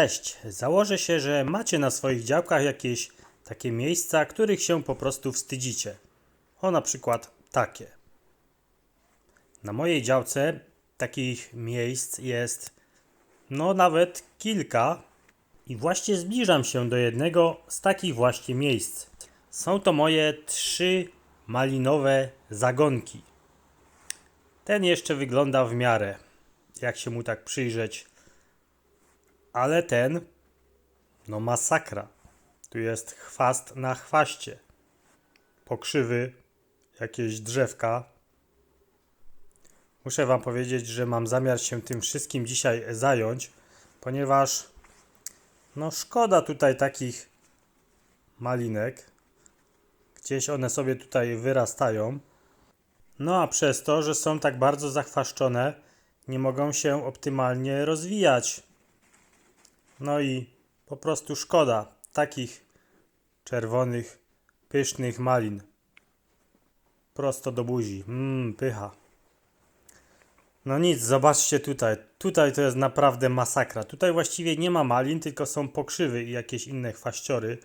Cześć. Założę się, że macie na swoich działkach jakieś takie miejsca, których się po prostu wstydzicie. O na przykład takie. Na mojej działce takich miejsc jest no nawet kilka i właśnie zbliżam się do jednego z takich właśnie miejsc. Są to moje trzy malinowe zagonki. Ten jeszcze wygląda w miarę, jak się mu tak przyjrzeć. Ale ten, no masakra. Tu jest chwast na chwaście. Pokrzywy, jakieś drzewka. Muszę Wam powiedzieć, że mam zamiar się tym wszystkim dzisiaj zająć, ponieważ no szkoda tutaj takich malinek. Gdzieś one sobie tutaj wyrastają. No a przez to, że są tak bardzo zachwaszczone, nie mogą się optymalnie rozwijać. No i po prostu szkoda takich czerwonych, pysznych malin. Prosto do buzi. Mmm, pycha. No nic, zobaczcie tutaj. Tutaj to jest naprawdę masakra. Tutaj właściwie nie ma malin, tylko są pokrzywy i jakieś inne chwaściory.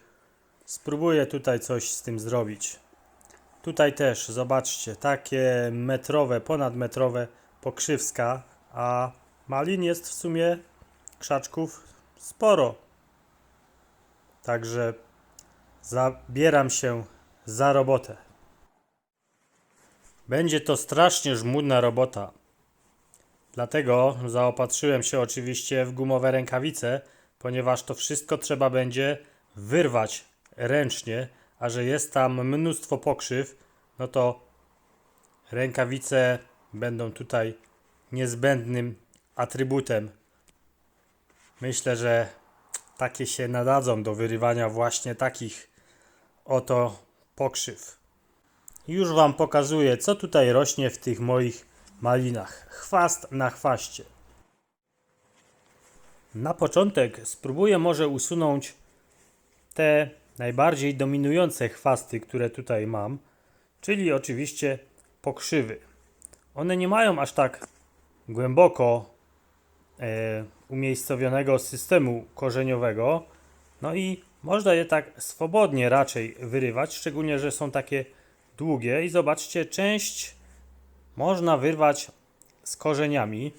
Spróbuję tutaj coś z tym zrobić. Tutaj też, zobaczcie, takie metrowe, ponadmetrowe pokrzywska, a malin jest w sumie krzaczków sporo. Także zabieram się za robotę. Będzie to strasznie żmudna robota. Dlatego zaopatrzyłem się oczywiście w gumowe rękawice, ponieważ to wszystko trzeba będzie wyrwać ręcznie, a że jest tam mnóstwo pokrzyw, no to rękawice będą tutaj niezbędnym atrybutem. Myślę, że takie się nadadzą do wyrywania właśnie takich oto pokrzyw. Już Wam pokazuję, co tutaj rośnie w tych moich malinach. Chwast na chwaście. Na początek spróbuję może usunąć te najbardziej dominujące chwasty, które tutaj mam, czyli oczywiście pokrzywy. One nie mają aż tak głęboko umiejscowionego systemu korzeniowego, no i można je tak swobodnie raczej wyrywać, szczególnie, że są takie długie i zobaczcie, część można wyrwać z korzeniami.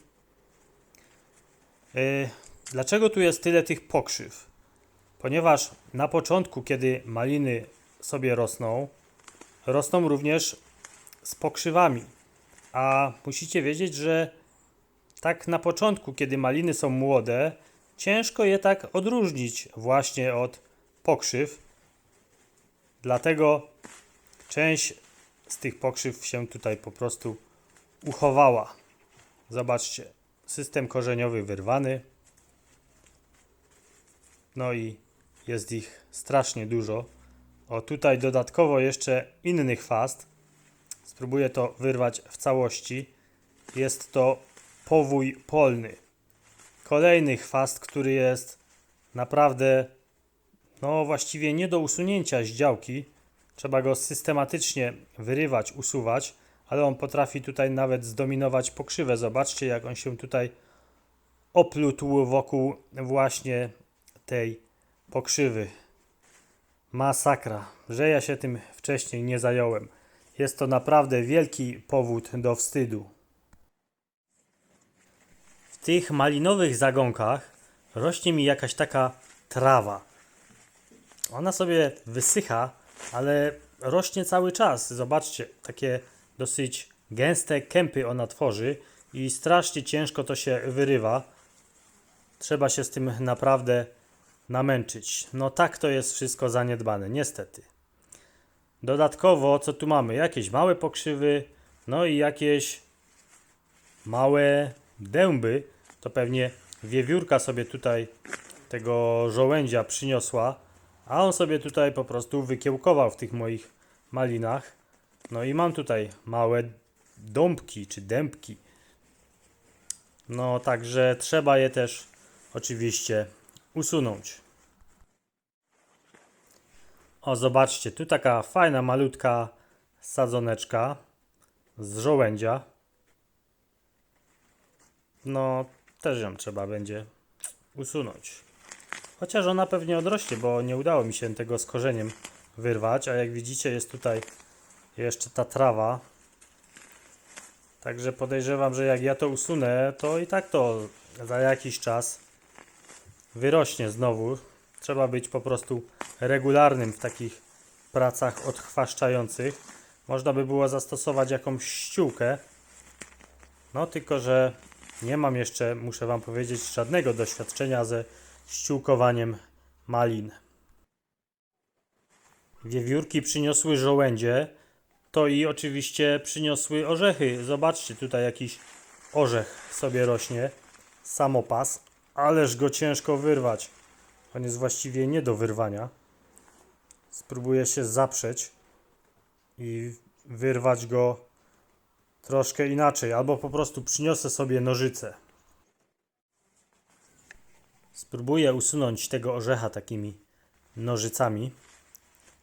E, Dlaczego tu jest tyle tych pokrzyw? Ponieważ na początku, kiedy maliny sobie rosną, rosną również z pokrzywami. A musicie wiedzieć, że tak na początku, kiedy maliny są młode, ciężko je tak odróżnić właśnie od pokrzyw. Dlatego część z tych pokrzyw się tutaj po prostu uchowała. Zobaczcie, system korzeniowy wyrwany. No i jest ich strasznie dużo. O, tutaj dodatkowo jeszcze inny chwast. Spróbuję to wyrwać w całości. Jest to powój polny. Kolejny chwast, który jest naprawdę, no właściwie nie do usunięcia z działki. Trzeba go systematycznie wyrywać, usuwać, ale on potrafi tutaj nawet zdominować pokrzywę. Zobaczcie, jak on się tutaj oplótł wokół właśnie tej pokrzywy. Masakra, że ja się tym wcześniej nie zająłem. Jest to naprawdę wielki powód do wstydu. Tych malinowych zagonkach rośnie mi jakaś taka trawa. Ona sobie wysycha, ale rośnie cały czas. Zobaczcie, takie dosyć gęste kępy ona tworzy i strasznie ciężko to się wyrywa. Trzeba się z tym naprawdę namęczyć. No tak to jest wszystko zaniedbane, niestety. Dodatkowo, co tu mamy? Jakieś małe pokrzywy, no i jakieś małe dęby. To pewnie wiewiórka sobie tutaj tego żołędzia przyniosła, a on sobie tutaj po prostu wykiełkował w tych moich malinach. No i mam tutaj małe dąbki czy dębki. No także trzeba je też oczywiście usunąć. O, zobaczcie, tu taka fajna, malutka sadzoneczka z żołędzia. No, też ją trzeba będzie usunąć. Chociaż ona pewnie odrośnie, bo nie udało mi się tego z korzeniem wyrwać, a jak widzicie jest tutaj jeszcze ta trawa. Także podejrzewam, że jak ja to usunę, to i tak to za jakiś czas wyrośnie znowu. Trzeba być po prostu regularnym w takich pracach odchwaszczających. Można by było zastosować jakąś ściółkę. No tylko, że nie mam jeszcze, muszę Wam powiedzieć, żadnego doświadczenia ze ściółkowaniem malin. Wiewiórki przyniosły żołędzie, to i oczywiście przyniosły orzechy. Zobaczcie, tutaj jakiś orzech sobie rośnie, samopas, ależ go ciężko wyrwać. On jest właściwie nie do wyrwania. Spróbuję się zaprzeć i wyrwać go troszkę inaczej, albo po prostu przyniosę sobie nożyce. Spróbuję usunąć tego orzecha takimi nożycami.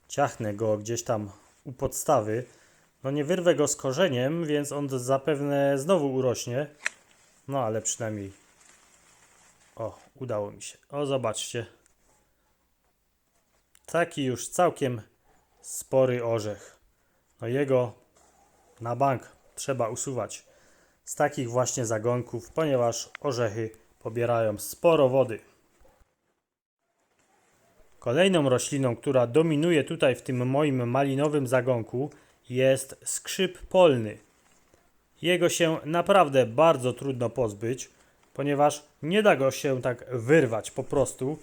Ciachnę go gdzieś tam u podstawy. No nie wyrwę go z korzeniem, więc on zapewne znowu urośnie. No ale przynajmniej. O, udało mi się. O, zobaczcie. Taki już całkiem spory orzech. No jego na bank trzeba usuwać z takich właśnie zagonków, ponieważ orzechy pobierają sporo wody. Kolejną rośliną, która dominuje tutaj w tym moim malinowym zagonku jest skrzyp polny. Jego się naprawdę bardzo trudno pozbyć, ponieważ nie da go się tak wyrwać po prostu.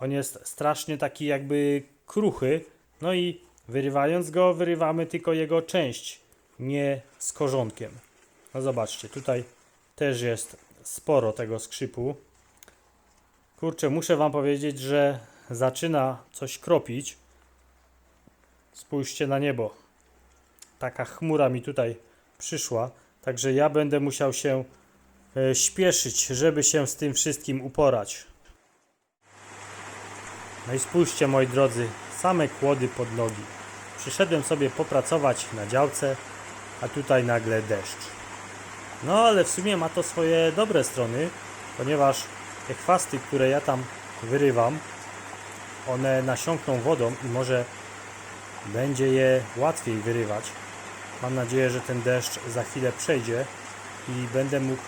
On jest strasznie taki jakby kruchy, no i wyrywając go, wyrywamy tylko jego część, nie z korzonkiem. No zobaczcie, tutaj też jest sporo tego skrzypu. Kurczę, muszę Wam powiedzieć, że zaczyna coś kropić. Spójrzcie na niebo. Taka chmura mi tutaj przyszła, także ja będę musiał się e, śpieszyć, żeby się z tym wszystkim uporać. No i spójrzcie, moi drodzy, same kłody pod nogi. Przyszedłem sobie popracować na działce, a tutaj nagle deszcz. No ale w sumie ma to swoje dobre strony, ponieważ te chwasty, które ja tam wyrywam, one nasiąkną wodą i może będzie je łatwiej wyrywać. Mam nadzieję, że ten deszcz za chwilę przejdzie i będę mógł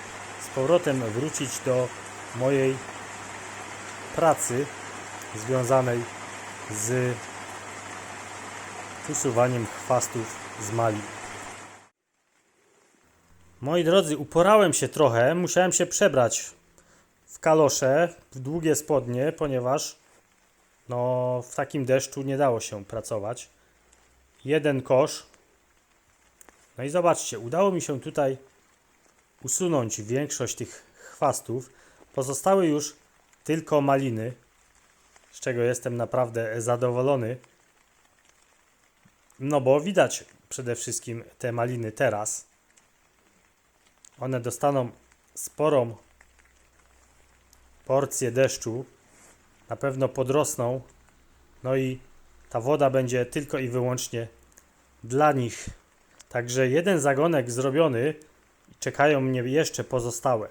z powrotem wrócić do mojej pracy związanej z usuwaniem chwastów z mali. Moi drodzy, uporałem się trochę. Musiałem się przebrać w kalosze, w długie spodnie, ponieważ no, w takim deszczu nie dało się pracować. Jeden kosz. No i zobaczcie, udało mi się tutaj usunąć większość tych chwastów. Pozostały już tylko maliny, z czego jestem naprawdę zadowolony. No bo widać przede wszystkim te maliny teraz. One dostaną sporą porcję deszczu. Na pewno podrosną. No i ta woda będzie tylko i wyłącznie dla nich. Także jeden zagonek zrobiony. Czekają mnie jeszcze pozostałe.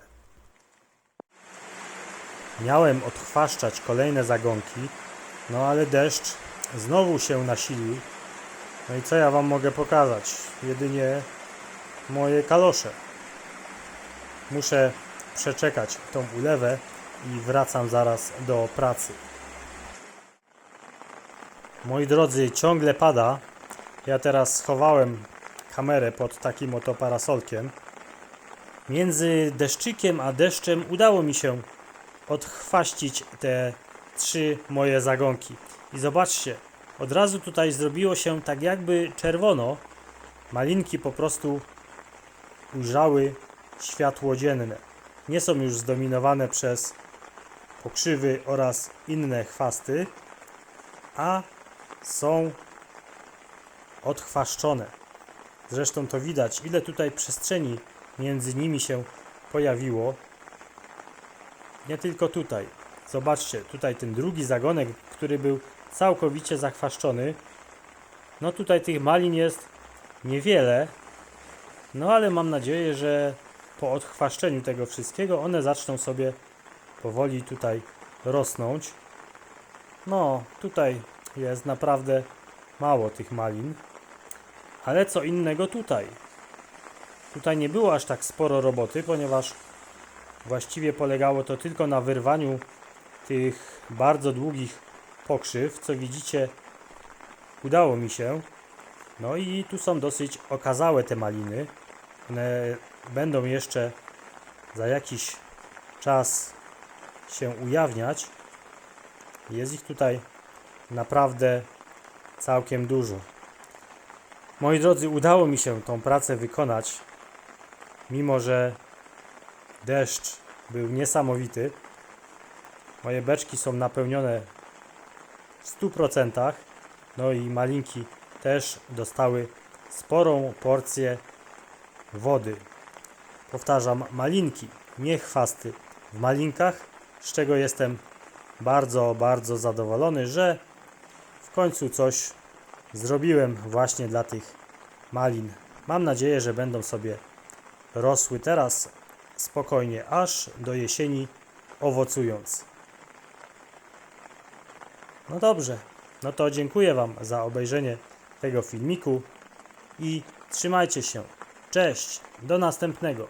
Miałem odchwaszczać kolejne zagonki, no ale deszcz znowu się nasilił. No i co ja Wam mogę pokazać? Jedynie moje kalosze. Muszę przeczekać tą ulewę i wracam zaraz do pracy. Moi drodzy, ciągle pada. Ja teraz schowałem kamerę pod takim oto parasolkiem. Między deszczykiem a deszczem udało mi się odchwaścić te trzy moje zagonki. I zobaczcie, od razu tutaj zrobiło się tak jakby czerwono. Malinki po prostu ujrzały światło dzienne. Nie są już zdominowane przez pokrzywy oraz inne chwasty, a są odchwaszczone. Zresztą to widać, ile tutaj przestrzeni między nimi się pojawiło. Nie tylko tutaj. Zobaczcie, tutaj ten drugi zagonek, który był całkowicie zachwaszczony. No tutaj tych malin jest niewiele, no ale mam nadzieję, że po odchwaszczeniu tego wszystkiego one zaczną sobie powoli tutaj rosnąć. No, tutaj jest naprawdę mało tych malin. Ale co innego tutaj. Tutaj nie było aż tak sporo roboty, ponieważ właściwie polegało to tylko na wyrwaniu tych bardzo długich pokrzyw. Co widzicie, udało mi się. No i tu są dosyć okazałe te maliny. One będą jeszcze za jakiś czas się ujawniać. Jest ich tutaj naprawdę całkiem dużo. Moi drodzy, udało mi się tą pracę wykonać, mimo że deszcz był niesamowity. Moje beczki są napełnione w 100%, no i malinki też dostały sporą porcję wody. Powtarzam, malinki, nie chwasty. W malinkach, z czego jestem bardzo, bardzo zadowolony, że w końcu coś zrobiłem właśnie dla tych malin. Mam nadzieję, że będą sobie rosły teraz spokojnie, aż do jesieni owocując. No dobrze, no to dziękuję Wam za obejrzenie tego filmiku i trzymajcie się. Cześć, do następnego.